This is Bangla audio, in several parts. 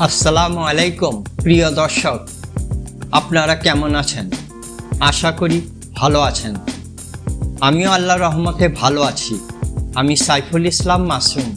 আসসালামু আলাইকুম, প্রিয় দর্শক। আপনারা কেমন আছেন? আশা করি ভালো আছেন। আমিও আল্লাহ রহমতে ভালো আছি। আমি সাইফুল ইসলাম মাসুম।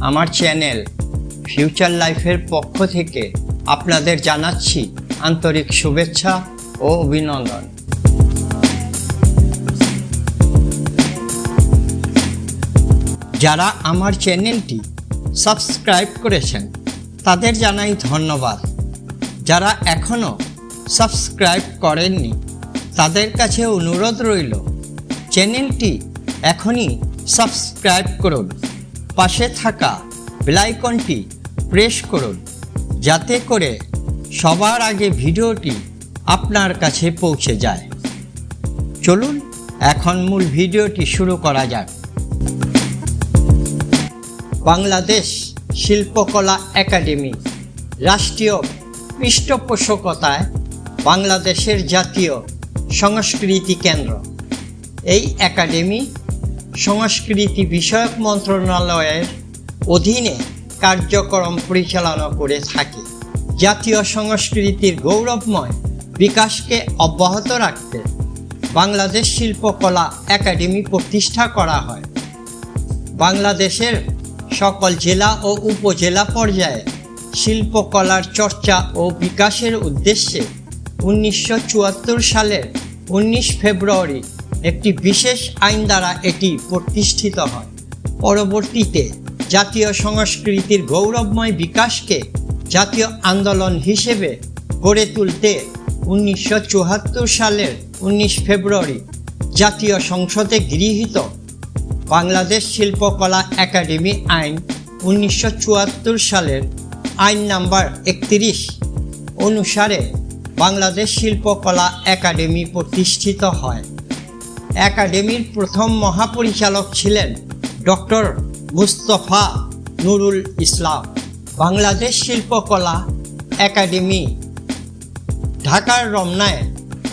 আমার চ্যানেল ফিউচার লাইফের পক্ষ থেকে আপনাদের জানাচ্ছি আন্তরিক শুভেচ্ছা ও অভিনন্দন। যারা আমার চ্যানেলটি সাবস্ক্রাইব করেছেন তাদের জানাই ধন্যবাদ। যারা এখনও সাবস্ক্রাইব করেননি, তাদের কাছে অনুরোধ রইল, চ্যানেলটি এখনই সাবস্ক্রাইব করুন, পাশে থাকা বেলাইকনটি প্রেস করুন, যাতে করে সবার আগে ভিডিওটি আপনার কাছে পৌঁছে যায়। চলুন, এখন মূল ভিডিওটি শুরু করা যাক। বাংলাদেশ শিল্পকলা একাডেমি, রাষ্ট্রীয় পৃষ্ঠপোষকতায় বাংলাদেশের জাতীয় সংস্কৃতি কেন্দ্র। এই একাডেমি সংস্কৃতি বিষয়ক মন্ত্রণালয়ের অধীনে কার্যক্রম পরিচালনা করে থাকে। জাতীয় সংস্কৃতির গৌরবময় বিকাশকে অব্যাহত রাখতে বাংলাদেশ শিল্পকলা একাডেমি প্রতিষ্ঠা করা হয়। বাংলাদেশের সকল জেলা ও উপজেলা পর্যায়ে শিল্পকলার চর্চা ও বিকাশের উদ্দেশ্যে উনিশশো চুয়াত্তর সালের উনিশ ফেব্রুয়ারি একটি বিশেষ আইন দ্বারা এটি প্রতিষ্ঠিত হয়। পরবর্তীতে জাতীয় সংস্কৃতির গৌরবময় বিকাশকে জাতীয় আন্দোলন হিসেবে গড়ে তুলতে উনিশশো চুয়াত্তর সালের উনিশ ফেব্রুয়ারি জাতীয় সংসদে গৃহীত বাংলাদেশ শিল্পকলা একাডেমি আইন উনিশশো চুয়াত্তর সালের আইন নাম্বার একত্রিশ অনুসারে বাংলাদেশ শিল্পকলা একাডেমি প্রতিষ্ঠিত হয়। একাডেমির প্রথম মহাপরিচালক ছিলেন ডক্টর মুস্তফা নুরুল ইসলাম। বাংলাদেশ শিল্পকলা একাডেমি, ঢাকার রমনায়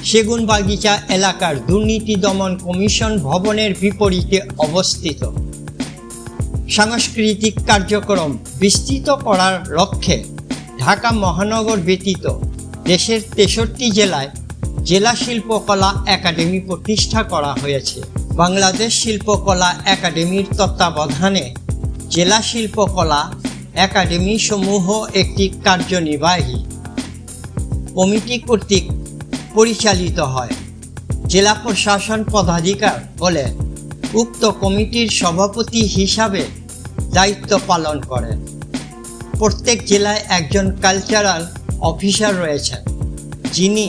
সেগুনবাগিচা এলাকার দুর্নীতি দমন কমিশন ভবনের বিপরীতে অবস্থিত। সাংস্কৃতিক কার্যক্রম বিস্তৃত করার লক্ষ্যে ঢাকা মহানগর ব্যতীত দেশের তেষট্টি জেলায় জেলা শিল্পকলা একাডেমি প্রতিষ্ঠা করা হয়েছে। বাংলাদেশ শিল্পকলা একাডেমির তত্ত্বাবধানে জেলা শিল্পকলা একাডেমি সমূহ একটি কার্যনির্বাহী কমিটি কর্তৃক পরিচালিত হয়। জেলা প্রশাসন পদাধিকার বলে উক্ত কমিটির সভাপতি হিসাবে দায়িত্ব পালন করেন। প্রত্যেক জেলায় একজন কালচারাল অফিসার রয়েছেন, যিনি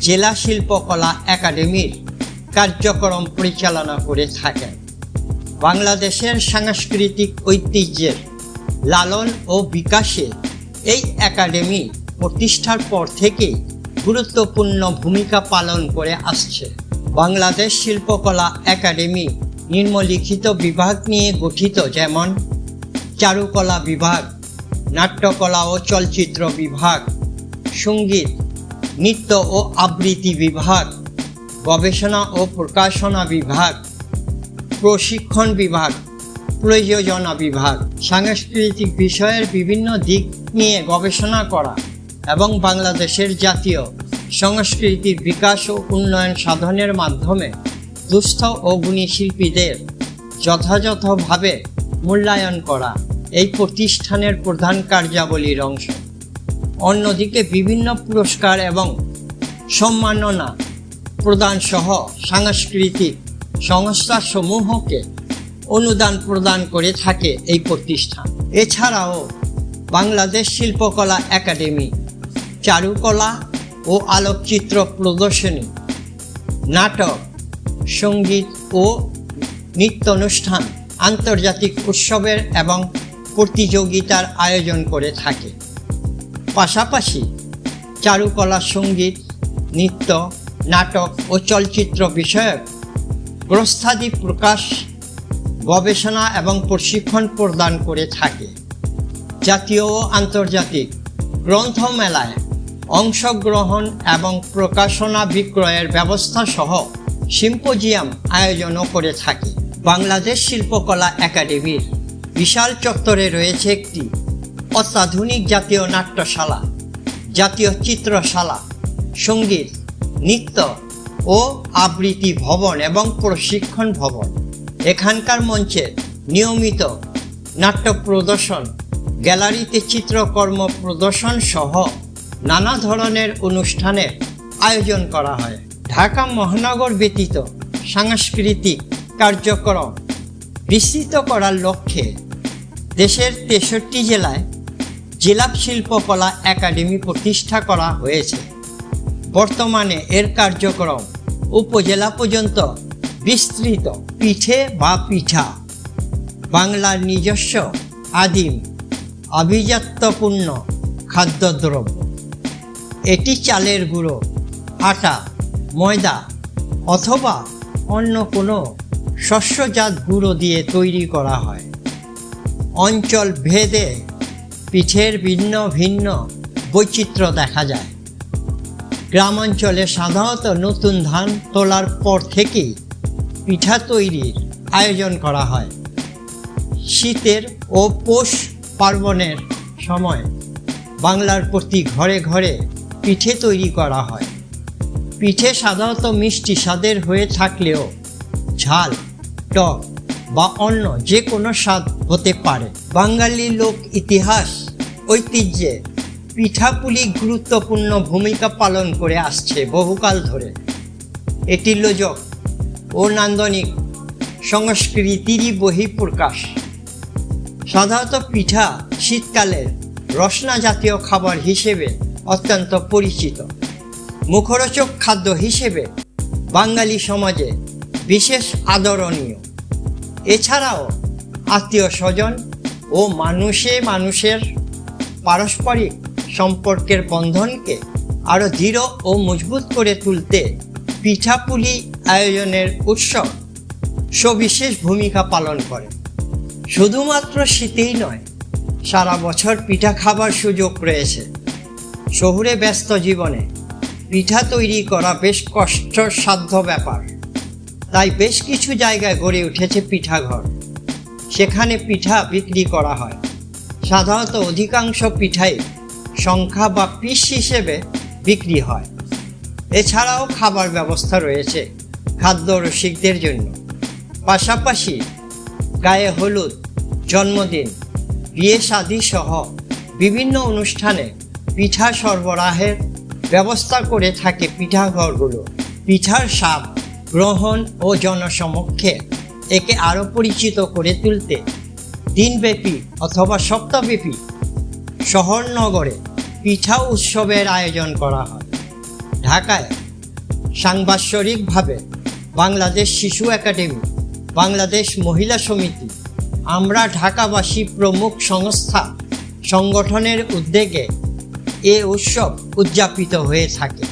জেলা শিল্পকলা একাডেমির কার্যক্রম পরিচালনা করে থাকেন। বাংলাদেশের সাংস্কৃতিক ঐতিহ্যের লালন ও বিকাশে এই একাডেমি প্রতিষ্ঠার পর থেকেই গুরুত্বপূর্ণ ভূমিকা পালন করে আসছে। বাংলাদেশ শিল্পকলা একাডেমি নিম্নলিখিত বিভাগ নিয়ে গঠিত, যেমন চারুকলা বিভাগ, নাট্যকলা ও চলচ্চিত্র বিভাগ, সংগীত, নৃত্য ও আবৃত্তি বিভাগ, গবেষণা ও প্রকাশনা বিভাগ, প্রশিক্ষণ বিভাগ, প্রয়োজনা বিভাগ, সাংস্কৃতিক বিষয়ের বিভিন্ন দিক নিয়ে গবেষণা করা। এবং বাংলাদেশের জাতীয় সংস্কৃতির বিকাশ ও উন্নয়ন সাধনের মাধ্যমে দুস্থ ও গুণী শিল্পীদের যথাযথভাবে মূল্যায়ন করা এই প্রতিষ্ঠানের প্রধান কার্যাবলীর অংশ। অন্যদিকে বিভিন্ন পুরস্কার এবং সম্মাননা প্রদান সহ সাংস্কৃতিক সংস্থাসমূহকে অনুদান প্রদান করে থাকে এই প্রতিষ্ঠান। এছাড়াও বাংলাদেশ শিল্পকলা একাডেমি চারুকলা ও আলোকচিত্র প্রদর্শনী, নাটক, সংগীত ও নৃত্য অনুষ্ঠান আন্তর্জাতিক উৎসবের এবং প্রতিযোগিতার আয়োজন করে থাকে। পাশাপাশি চারুকলা, সংগীত, নৃত্য, নাটক ও চলচ্চিত্র বিষয়ক গ্রস্থাদি প্রকাশ, গবেষণা এবং প্রশিক্ষণ প্রদান করে থাকে। জাতীয় ও আন্তর্জাতিক গ্রন্থমেলায় অংশগ্রহণ এবং প্রকাশনা বিক্রয়ের ব্যবস্থা সহ সিম্পোজিয়াম আয়োজনও করে থাকে। বাংলাদেশ শিল্পকলা একাডেমির বিশাল চত্বরে রয়েছে একটি অত্যাধুনিক জাতীয় নাট্যশালা, জাতীয় চিত্রশালা, সংগীত, নৃত্য ও আবৃত্তি ভবন এবং প্রশিক্ষণ ভবন। এখানকার মঞ্চে নিয়মিত নাট্য প্রদর্শন, গ্যালারিতে চিত্রকর্ম প্রদর্শন সহ নানা ধরনের অনুষ্ঠানের আয়োজন করা হয়। ঢাকা মহানগর ব্যতীত সাংস্কৃতিক কার্যক্রম বিস্তৃত করার লক্ষ্যে দেশের তেষট্টি জেলায় জেলা শিল্পকলা একাডেমি প্রতিষ্ঠা করা হয়েছে। বর্তমানে এর কার্যক্রম উপজেলা পর্যন্ত বিস্তৃত। পিঠে বা পিঠা, বাংলার নিজস্ব আদিম, আভিজাত্যপূর্ণ খাদ্যদ্রব্য। এটি চালের গুঁড়ো, আটা, ময়দা অথবা অন্য কোনো শস্যজাত গুঁড়ো দিয়ে তৈরি করা হয়। অঞ্চল ভেদে পিঠের ভিন্ন ভিন্ন বৈচিত্র্য দেখা যায়। গ্রামাঞ্চলে সাধারণত নতুন ধান তোলার পর থেকেই পিঠা তৈরির আয়োজন করা হয়। শীতের ও পৌষ পার্বণের সময় বাংলার প্রতি ঘরে ঘরে পিঠে তৈরি করা হয়। পিঠে সাধারণত মিষ্টি স্বাদের হয়ে থাকলেও ঝাল, টক বা অন্য যে কোনো স্বাদ হতে পারে। বাঙালি লোক ইতিহাস, ঐতিহ্যে পিঠাপুলি গুরুত্বপূর্ণ ভূমিকা পালন করে আসছে বহুকাল ধরে। এটি লোজক ও নান্দনিক সংস্কৃতিরই বহিঃপ্রকাশ। সাধারণত পিঠা শীতকালের রসনা জাতীয় খাবার হিসেবে অত্যন্ত পরিচিত। মুখরোচক খাদ্য হিসেবে বাঙালি সমাজে বিশেষ আদরণীয়। এছাড়াও আত্মীয় স্বজন ও মানুষে মানুষের পারস্পরিক সম্পর্কের বন্ধনকে আরও দৃঢ় ও মজবুত করে তুলতে পিঠাপুলি আয়োজনের উৎসব সবিশেষ ভূমিকা পালন করে। শুধুমাত্র শীতেই নয়, সারা বছর পিঠা খাবার সুযোগ রয়েছে। শহুরে ব্যস্ত জীবনে পিঠা তৈরি করা বেশ কষ্টসাধ্য ব্যাপার। তাই বেশ কিছু জায়গায় গড়ে উঠেছে পিঠাঘর। সেখানে পিঠা বিক্রি করা হয়। সাধারণত অধিকাংশ পিঠাই সংখ্যা বা পিস হিসেবে বিক্রি হয়। এছাড়াও খাবার ব্যবস্থা রয়েছে খাদ্য রসিকদের জন্য। পাশাপাশি গায়ে হলুদ, জন্মদিন, বিয়ে শাদী সহ বিভিন্ন অনুষ্ঠানে পিঠা সরবরাহের ব্যবস্থা করে থাকে পিঠাঘরগুলো পিঠার স্বাদ, গ্রহণ ও জনসমক্ষে একে আরও পরিচিত করে তুলতে দিনব্যাপী অথবা সপ্তাহব্যাপী শহর নগরে পিঠা উৎসবের আয়োজন করা হয়। ঢাকায় সাংবাৎসরিকভাবে বাংলাদেশ শিশু একাডেমি, বাংলাদেশ মহিলা সমিতি, আমরা ঢাকাবাসী প্রমুখ সংস্থা সংগঠনের উদ্যোগে এ উৎসব উদযাপিত হয়ে থাকে।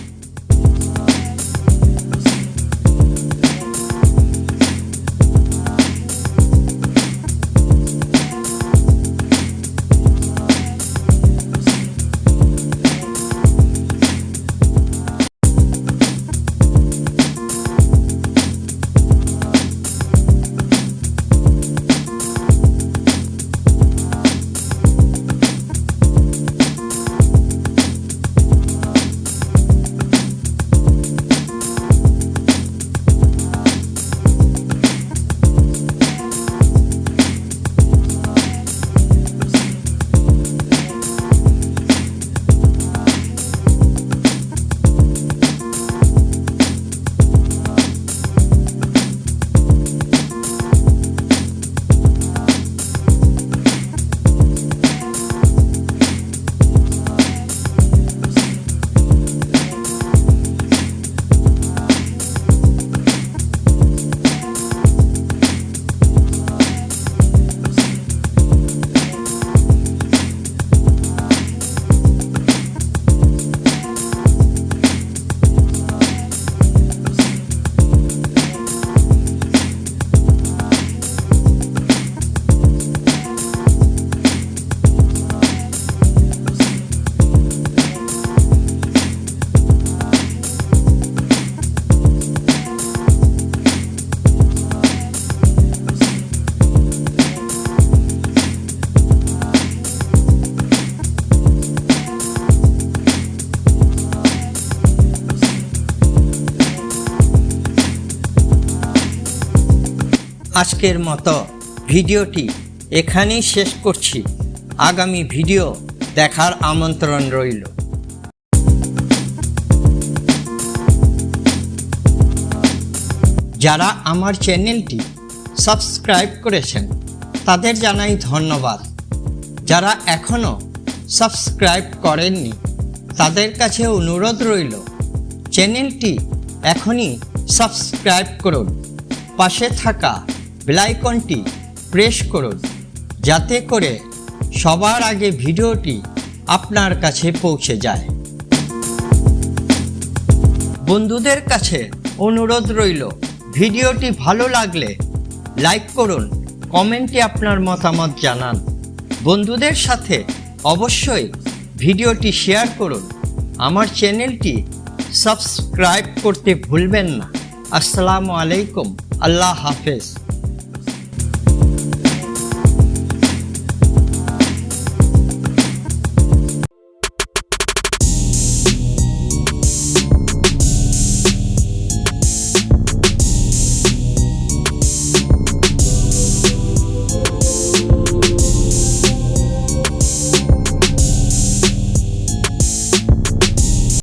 আজকের মতো ভিডিওটি এখানেই শেষ করছি। আগামী ভিডিও দেখার আমন্ত্রণ রইল। যারা আমার চ্যানেলটি সাবস্ক্রাইব করেছেন, তাদের জানাই ধন্যবাদ। যারা এখনও সাবস্ক্রাইব করেননি, তাদের কাছে অনুরোধ রইল, চ্যানেলটি এখনই সাবস্ক্রাইব করুন। পাশে থাকা বেলাইকনটি প্রেস করুন যাতে করে সবার আগে ভিডিওটি আপনার কাছে পৌঁছে যায়। বন্ধুদের কাছে অনুরোধ রইল, ভিডিওটি ভালো লাগলে লাইক করুন, কমেন্টে আপনার মতামত জানান। বন্ধুদের সাথে অবশ্যই ভিডিওটি শেয়ার করুন। আমার চ্যানেলটি সাবস্ক্রাইব করতে ভুলবেন না। আসসালামু আলাইকুম, আল্লাহ হাফেজ।